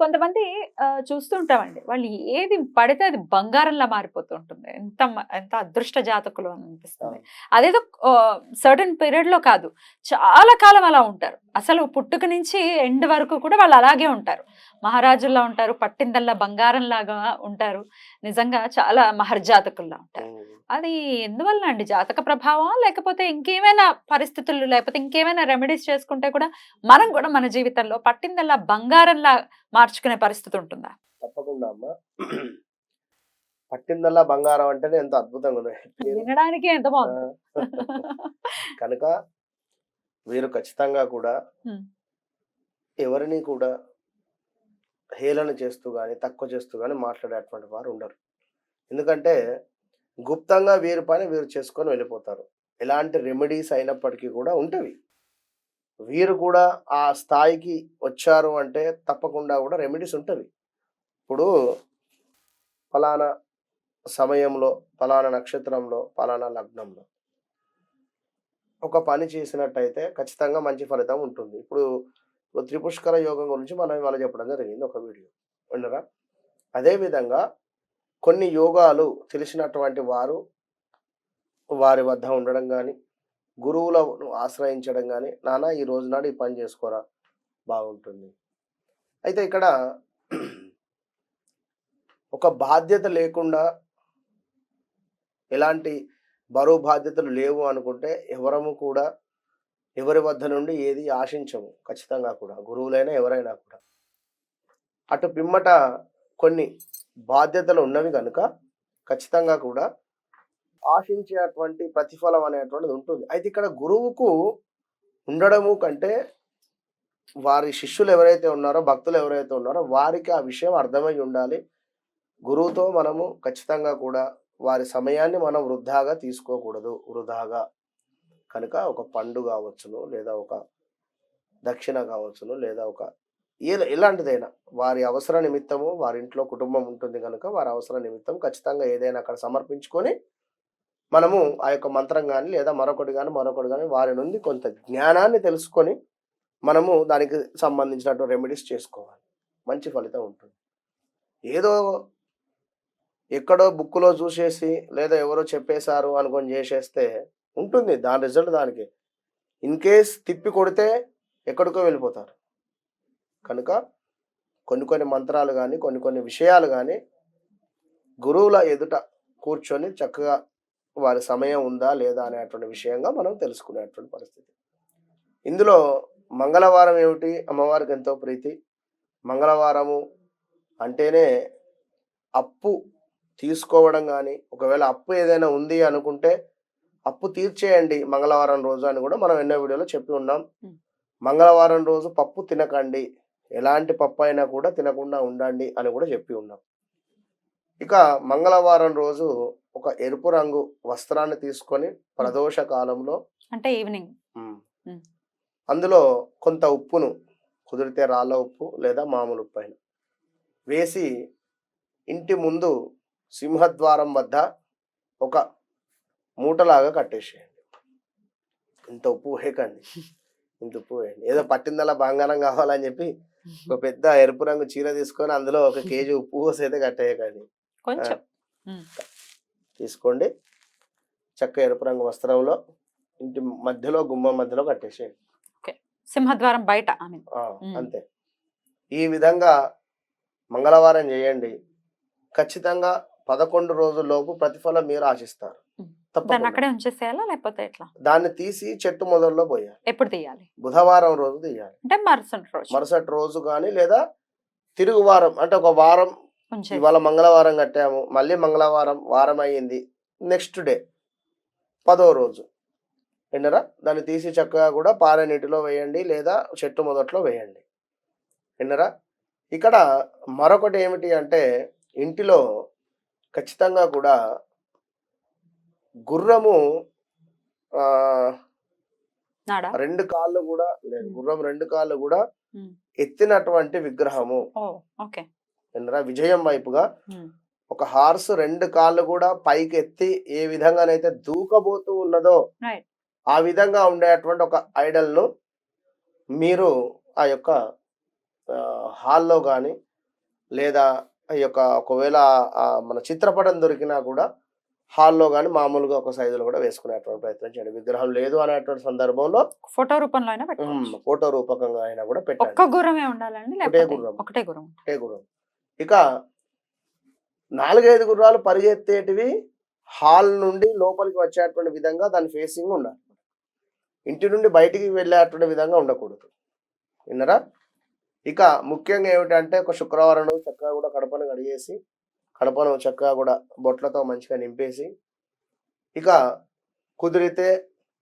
కొంతమంది ఆ, చూస్తూ ఉంటామండి. వాళ్ళు ఏది పడితే అది బంగారంలా మారిపోతూ ఉంటుంది ఎంత ఎంత అదృష్ట జాతకులు అని అనిపిస్తుంది. అదేదో సర్టన్ పీరియడ్లో కాదు. చాలా కాలం అలా ఉంటారు. అసలు పుట్టుక నుంచి ఎండ్ వరకు కూడా వాళ్ళు అలాగే ఉంటారు. మహారాజుల్లా ఉంటారు పట్టిందల్లా బంగారం లాగా ఉంటారు. నిజంగా చాలా మహర్జాతకుల్లా ఉంటారు. అది ఎందువల్ల అండి? జాతక ప్రభావం లేకపోతే ఇంకేమైనా పరిస్థితులు లేకపోతే ఇంకేమైనా రెమెడీస్ చేసుకుంటే కూడా మనం కూడా మన జీవితంలో పట్టిందల్లా బంగారంలా మార్చుకునే పరిస్థితి ఉంటుందా? తప్పకుండా అమ్మ. పట్టిందల్లా బంగారం అంటేనే ఎంత అద్భుతంగా. వినడానికి ఎంత బాగుంది. కనుక వీరు ఖచ్చితంగా కూడా. ఎవరిని కూడా హేళన చేస్తూ కానీ తక్కువ చేస్తూ కానీ మాట్లాడేటువంటి వారు ఉండరు. ఎందుకంటే గుప్తంగా వీరి పని వీరు చేసుకొని వెళ్ళిపోతారు. ఎలాంటి రెమెడీస్ అయినప్పటికీ కూడా ఉంటవి. వీరు కూడా ఆ స్థాయికి వచ్చారు అంటే తప్పకుండా కూడా రెమెడీస్ ఉంటవి. ఇప్పుడు ఫలానా సమయంలో ఫలానా నక్షత్రంలో ఫలానా లగ్నంలో ఒక పని చేసినట్టయితే ఖచ్చితంగా మంచి ఫలితం ఉంటుంది. ఇప్పుడు ఇప్పుడు త్రిపుష్కర యోగం గురించి మనం ఇవాళ చెప్పడం జరిగింది ఒక వీడియో. విన్నరా? అదేవిధంగా కొన్ని యోగాలు తెలిసినటువంటి వారు వారి వద్ద ఉండడం కానీ గురువులను ఆశ్రయించడం కానీ నానా ఈ రోజు నాడు ఈ పని చేసుకోరా బాగుంటుంది. అయితే ఇక్కడ ఒక బాధ్యత లేకుండా ఎలాంటి బరువు బాధ్యతలు లేవు అనుకుంటే ఎవరము కూడా ఎవరి వద్ద నుండి ఏది ఆశించము. ఖచ్చితంగా కూడా. గురువులైనా ఎవరైనా కూడా. అటు పిమ్మట కొన్ని బాధ్యతలు ఉన్నవి కనుక ఖచ్చితంగా కూడా ఆశించేటువంటి ప్రతిఫలం అనేటువంటిది ఉంటుంది. అయితే ఇక్కడ గురువుకు ఉండడము కంటే వారి శిష్యులు ఎవరైతే ఉన్నారో భక్తులు ఎవరైతే ఉన్నారో వారికి ఆ విషయం అర్థమై ఉండాలి. గురువుతో మనము ఖచ్చితంగా కూడా వారి సమయాన్ని మనం వృధాగా తీసుకోకూడదు. వృధాగా కనుక ఒక పండు కావచ్చును లేదా ఒక దక్షిణ కావచ్చును లేదా ఒక ఏ ఎలాంటిదైనా వారి అవసర నిమిత్తము వారి ఇంట్లో కుటుంబం ఉంటుంది కనుక వారి అవసర నిమిత్తం ఖచ్చితంగా ఏదైనా అక్కడ సమర్పించుకొని మనము ఆ యొక్క మంత్రం కానీ లేదా మరొకటి కానీ మరొకటి కానీ వారి నుండి కొంత జ్ఞానాన్ని తెలుసుకొని మనము దానికి సంబంధించినటువంటి రెమెడీస్ చేసుకోవాలి. మంచి ఫలితం ఉంటుంది. ఏదో ఎక్కడో బుక్లో చూసేసి లేదా ఎవరో చెప్పేశారు అనుకొని చేసేస్తే ఉంటుంది. దాని రిజల్ట్ దానికి. ఇన్ కేస్ తిప్పి కొడితే ఎక్కడికో వెళ్ళిపోతారు. కనుక కొన్ని కొన్ని మంత్రాలు కానీ కొన్ని కొన్ని విషయాలు కానీ గురువుల ఎదుట కూర్చొని చక్కగా వారి సమయం ఉందా లేదా అనేటువంటి విషయంగా మనం తెలుసుకునేటువంటి పరిస్థితి. ఇందులో మంగళవారం ఏమిటి? అమ్మవారికి ఎంతో ప్రీతి. మంగళవారము అంటేనే అప్పు తీసుకోవడం కానీ ఒకవేళ అప్పు ఏదైనా ఉంది అనుకుంటే అప్పు తీర్చేయండి మంగళవారం రోజు అని కూడా మనం ఎన్నో వీడియోలో చెప్పి ఉన్నాం. మంగళవారం రోజు పప్పు తినకండి. ఎలాంటి పప్పు అయినా కూడా తినకుండా ఉండండి అని కూడా చెప్పి ఉన్నాం. ఇక మంగళవారం రోజు ఒక ఎరుపు రంగు వస్త్రాన్ని తీసుకొని ప్రదోష కాలంలో అంటే ఈవినింగ్. అందులో కొంత ఉప్పును కుదిరితే రాళ్ళ ఉప్పు లేదా మామూలు ఉప్పు అయినా వేసి ఇంటి ముందు సింహద్వారం వద్ద ఒక మూటలాగా కట్టేసేయండి. ఇంత ఉప్పు వేయకండి ఇంత ఉప్పు వేయండి ఏదో పట్టిందల్లా బంగారం కావాలని చెప్పి ఒక పెద్ద ఎరుపు రంగు చీర తీసుకొని అందులో ఒక కేజీ ఉప్పు పోసి అయితే కట్టేయకండి. కొంచెం. తీసుకోండి. చక్క ఎరుపు రంగు వస్త్రంలో ఇంటి మధ్యలో గుమ్మం మధ్యలో కట్టేసేయండి. సింహద్వారం బయట. అంతే. ఈ విధంగా మంగళవారం చేయండి. ఖచ్చితంగా పదకొండు రోజుల్లోపు ప్రతిఫలం మీరు ఆశిస్తారు. దాన్ని అక్కడే ఉంచేసేయాలా లేకపోతే ఎట్లా? దాన్ని తీసి చెట్టు మొదల్లో పోయాలి. ఎప్పుడు తీయాలి? బుధవారం రోజు తీయాలి. అంటే మరుసటి రోజు. మరుసటి రోజు కానీ లేదా తిరుగు వారం అంటే ఒక వారం ఇవాళ మంగళవారం కట్టాము మళ్ళీ మంగళవారం వారం అయ్యింది నెక్స్ట్ డే పదో రోజు. విన్నరా? దాన్ని తీసి చక్కగా కూడా పారే నీటిలో వేయండి లేదా చెట్టు మొదట్లో వేయండి. విన్నరా? ఇక్కడ మరొకటి ఏమిటి అంటే ఇంటిలో ఖచ్చితంగా కూడా గుర్రము ఆ, రెండు కాళ్ళు కూడా లేదు. గుర్రం రెండు కాళ్ళు కూడా. ఎత్తినటువంటి విగ్రహము విజయం వైపుగా ఒక హార్స్ రెండు కాళ్ళు కూడా పైకి ఎత్తి ఏ విధంగానైతే దూకబోతూ ఉన్నదో. ఆ విధంగా ఉండేటువంటి ఒక ఐడల్ను మీరు ఆ యొక్క ఆ, హాల్లో కానీ లేదా ఈ యొక్క ఒకవేళ ఆ మన చిత్రపటం దొరికినా కూడా హాల్లో కానీ మామూలుగా ఒక సైజులో కూడా వేసుకునేటువంటి ప్రయత్నం చేయండి. విగ్రహం లేదు అనేటువంటి సందర్భంలో ఫోటో రూపంలో అయినా ఫోటో రూపకంగా అయినా కూడా ఒక్క పెట్టండి గుర్రమే ఉండాలండి ఒకటే లేకపోతే గుర్రం. ఒకటే గుర్రం. ఒకటే గుర్రం. ఇక నాలుగైదు గుర్రాలు పరిగెత్తేటివి హాల్ నుండి లోపలికి వచ్చేటువంటి విధంగా దాని ఫేసింగ్ ఉండాలి. ఇంటి నుండి బయటికి వెళ్ళేటువంటి విధంగా ఉండకూడదు. విన్నరా? ఇక ముఖ్యంగా ఏమిటంటే ఒక శుక్రవారం చక్కగా కూడా కడపను కడిగేసి కడపను చక్కగా కూడా బొట్లతో మంచిగా నింపేసి ఇక కుదిరితే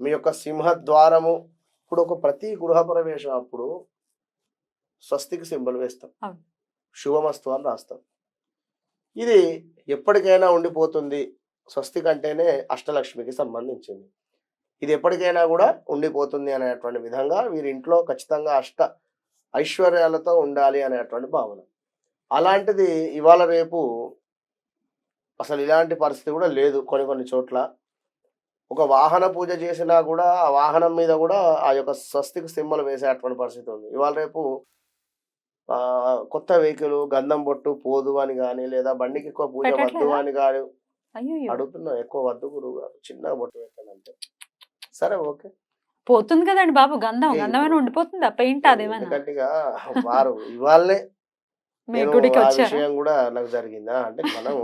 మీ యొక్క సింహద్వారము ఇప్పుడు ఒక ప్రతి గృహ ప్రవేశం అప్పుడు స్వస్తికి సింబల్ వేస్తాం. శుభమస్తు అని రాస్తాం. ఇది ఎప్పటికైనా ఉండిపోతుంది. స్వస్తి కంటేనే అష్టలక్ష్మికి సంబంధించింది. ఇది ఎప్పటికైనా కూడా ఉండిపోతుంది అనేటువంటి విధంగా వీరి ఇంట్లో ఖచ్చితంగా అష్ట ఐశ్వర్యాలతో ఉండాలి అనేటువంటి భావన. అలాంటిది ఇవాళ రేపు అసలు ఇలాంటి పరిస్థితి కూడా లేదు కొన్ని కొన్ని చోట్ల. ఒక వాహన పూజ చేసినా కూడా ఆ వాహనం మీద కూడా ఆ యొక్క స్వస్తికి సింబల్ వేసేటువంటి పరిస్థితి ఉంది. ఇవాళ రేపు కొత్త వెహికల్ గంధం బొట్టు పోదు అని కానీ లేదా బండికి ఎక్కువ పూజ వద్దు? అని కానీ అడుగుతున్నా. ఎక్కువ వద్దు గురువు గారు. చిన్న బొట్టు పెట్టండి అంతే. సరే ఓకే. పోతుంది కదండి బాబు గంధం. గంధమైనా ఇప్పుడు? ఉండిపోతుందా? పెయింట్ అదేమైనా వారు ఇవాళనే విషయం కూడా నాకు జరిగిందా? అంటే మనం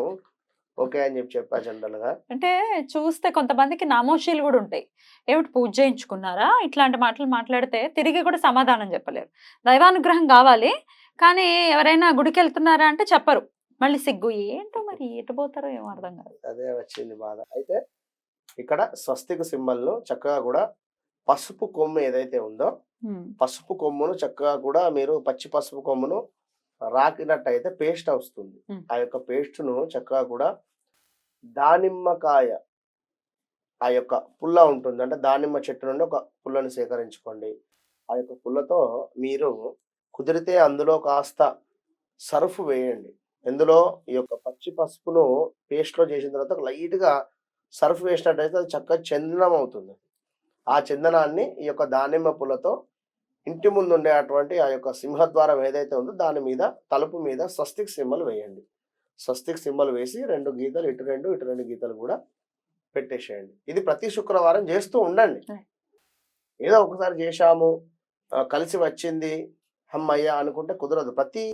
ఓకే అని చెప్పి చెప్పా జనరల్గా అంటే చూస్తే కొంతమందికి నామోషీలు కూడా ఉంటాయి. ఏమిటి పూజ చేయించుకున్నారా? ఇట్లాంటి మాటలు మాట్లాడితే తిరిగి కూడా సమాధానం చెప్పలేరు. దైవానుగ్రహం కావాలి కానీ ఎవరైనా గుడికి వెళ్తున్నారా అంటే చెప్పరు. మళ్ళీ సిగ్గు ఏంటో మరి ఎటు పోతారో ఏమో అర్థం కాదు. అదే వచ్చింది బాధ. అయితే ఇక్కడ స్వస్తిక సింబల్ చక్కగా కూడా పసుపు కొమ్ము ఏదైతే ఉందో పసుపు కొమ్మును చక్కగా కూడా మీరు పచ్చి పసుపు కొమ్మును రాకినట్టయితే పేస్ట్ వస్తుంది. ఆ యొక్క పేస్ట్ను చక్కగా కూడా దానిమ్మకాయ ఆ యొక్క పుల్ల ఉంటుంది. అంటే దానిమ్మ చెట్టు నుండి ఒక పుల్లని సేకరించుకోండి. ఆ యొక్క పుల్లతో మీరు కుదిరితే అందులో కాస్త సర్ఫ్ వేయండి. ఇందులో ఈ యొక్క పచ్చి పసుపును పేస్ట్లో చేసిన తర్వాత లైట్గా సర్ఫ్ వేసినట్టయితే అది చక్కగా చందనం అవుతుంది. ఆ చందనాన్ని ఈ యొక్క దానిమ్మ పుల్లతో ఇంటి ముందు ఉండేటువంటి ఆ యొక్క సింహద్వారం ఏదైతే ఉందో దాని మీద తలుపు మీద స్వస్తిక్ సింబల్ వేయండి. స్వస్తిక్ సింబల్ వేసి రెండు గీతలు ఇటు రెండు ఇటు రెండు గీతలు కూడా పెట్టేసేయండి. ఇది ప్రతి శుక్రవారం చేస్తూ ఉండండి. ఏదో ఒకసారి చేశాము కలిసి వచ్చింది అమ్మయ్య అనుకుంటే కుదరదు. ప్రతి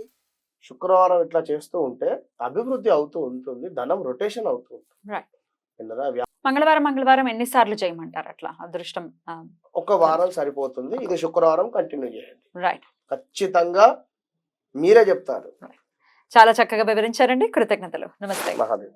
శుక్రవారం ఇట్లా చేస్తూ ఉంటే అభివృద్ధి అవుతూ ఉంటుంది ధనం రొటేషన్ అవుతూ ఉంటుంది. మంగళవారం మంగళవారం ఎన్నిసార్లు చేయమంటారు అట్లా? అదృష్టం ఒక వారం సరిపోతుంది. ఇది శుక్రవారం కంటిన్యూ చేయండి. రైట్ ఖచ్చితంగా మీరే చెప్తారు. చాలా చక్కగా వివరించారండి. కృతజ్ఞతలు. నమస్తే. మహాదేవ్.